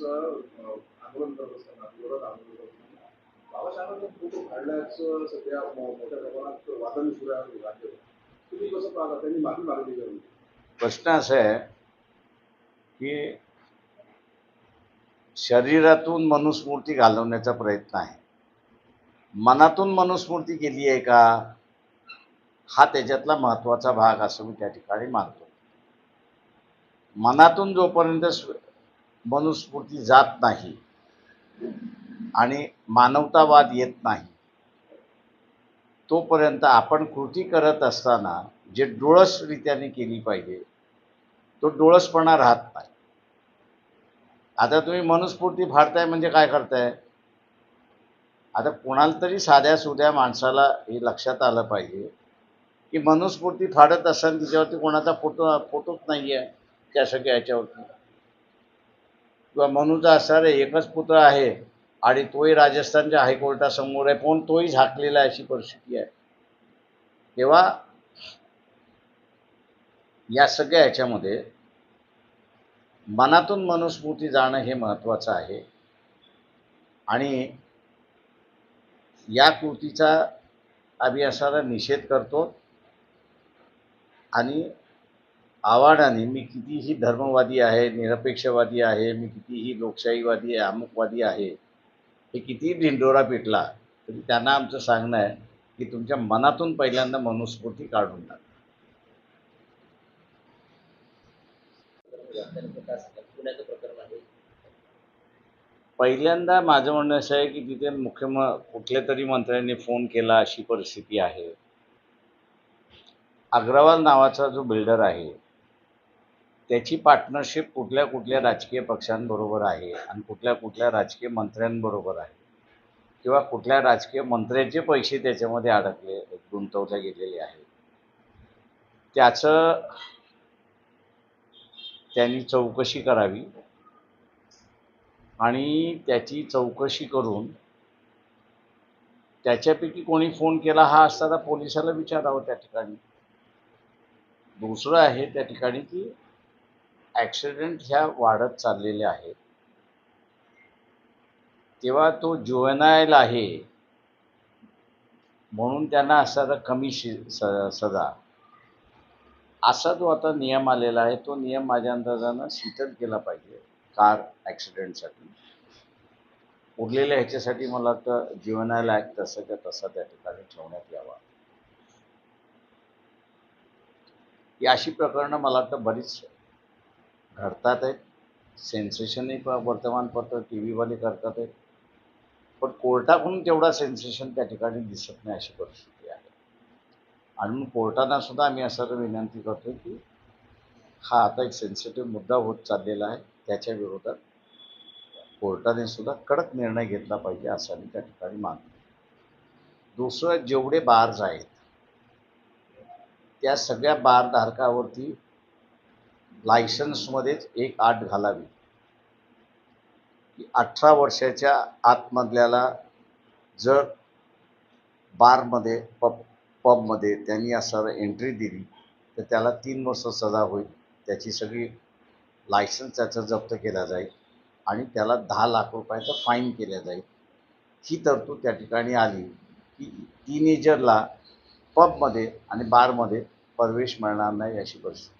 मूर्तीचं आंदोलन करत असताना विरोधात आंदोलन करत असताना बाबासाहेबांचा फोटो काढल्याचं सध्या मोठ्या प्रमाणात वादन सुरू आहे राज्यात तुम्ही कसं पाहता? त्यांनी माफी मागली का प्रश्न असा आहे की शरीरातून मनुस्मृती घालवण्याचा प्रयत्न आहे. मनातून मनुस्मृती केली आहे का? हा त्याच्यातला महत्त्वाचा भाग असं मी त्या ठिकाणी मानतो. मनातून जोपर्यंत मनुस्मृती जात नाही. आणि मानवतावाद येत नाही. तोपर्यंत आपण कृती करत असताना जे डोळसरित्याने केली पाहिजे तो डोळसपणा राहत नाही. आता तुम्ही मनुस्फूर्ती फाडताय म्हणजे काय करताय? आता कोणाला तरी साध्या सुध्या माणसाला हे लक्षात आलं पाहिजे की मनुस्फूर्ती फाडत असताना तिच्यावरती कोणाचा फोटो फोटोच नाही आहे त्या सगळ्या याच्यावरती. किंवा मनुचा असणारे एकच पुत्र आहे आणि तोही राजस्थानच्या हायकोर्टासमोर आहे पण तोही झाकलेला आहे अशी परिस्थिती आहे. तेव्हा या सगळ्या ह्याच्यामध्ये मनातून मनुस्मृती जाणं हे महत्त्वाचं आहे. आणि या कृतीचा आम्ही असारा निषेध करतो आणि आव्हानाने मी कितीही धर्मवादी आहे निरपेक्षवादी आहे मी कितीही लोकशाहीवादी आहे अमुकवादी आहे हे कितीही ढिंडोरा पिटला तरी त्यांना आमचं सांगणं आहे की तुमच्या मनातून पहिल्यांदा मनुस्फूर्ती काढून टाका. पहिल्यांदा माझं म्हणणं असं आहे की तिथे मुख्य म कुठल्या तरी मंत्र्यांनी फोन केला अशी परिस्थिती आहे. अग्रवाल नावाचा जो बिल्डर आहे त्याची पार्टनरशिप कुठल्या कुठल्या राजकीय पक्षांबरोबर आहे आणि कुठल्या कुठल्या राजकीय मंत्र्यांबरोबर आहे? किंवा कुठल्या राजकीय मंत्र्याचे पैसे त्याच्यामध्ये अडकले गुंतवले गेलेले आहेत? त्याचं त्यांनी चौकशी करावी आणि त्याची चौकशी करून त्याच्यापैकी कोणी फोन केला हा असताना पोलिसाला विचारावं त्या ठिकाणी. दुसरं आहे त्या ठिकाणी की ॲक्सिडेंट ह्या वाढत चाललेल्या आहेत. तेव्हा तो जुवेनायल आहे. म्हणून त्यांना असणारा कमी शि स सजा. असा जो आता नियम आलेला आहे तो नियम माझ्या अंदाजानं शिथल केला पाहिजे कार ॲक्सिडेंटसाठी. उरलेल्या ह्याच्यासाठी मला वाटतं जीवनाला ॲक्ट तसाच्या तसा त्या ठिकाणी ठेवण्यात यावा. ही अशी प्रकरणं मला वाटतं बरीच घडतात आहेत. सेन्सेशनही प- वर्तमानपत्र टी व्हीवाले करतात आहेत. पण कोर्टाकडून तेवढा सेन्सेशन त्या ठिकाणी दिसत नाही अशी परिस्थिती आहे. आणि मग कोर्टांना सुद्धा आम्ही असं विनंती करतो की हा आता एक सेन्सिटिव्ह मुद्दा होत चाललेला आहे. त्याच्या विरोधात कोर्टाने सुद्धा कडक निर्णय घेतला पाहिजे असं मी त्या ठिकाणी मानतो. दुसरं जेवढे बार्ज आहेत त्या सगळ्या बारधारकावरती लायसन्समध्येच एक आट घालावी. की अठरा वर्षाच्या आतमधल्याला जर बारमध्ये पब पबमध्ये त्यांनी असं एंट्री दिली तर त्याला तीन वर्ष सजा होईल. त्याची सगळी लायसन्स त्याचं जप्त केला जाईल आणि त्याला दहा लाख रुपयाचं फाईन केल्या जाईल. ही तरतूद त्या ठिकाणी आली की टीनेजरला पबमध्ये आणि बारमध्ये प्रवेश मिळणार नाही अशी परिस्थिती.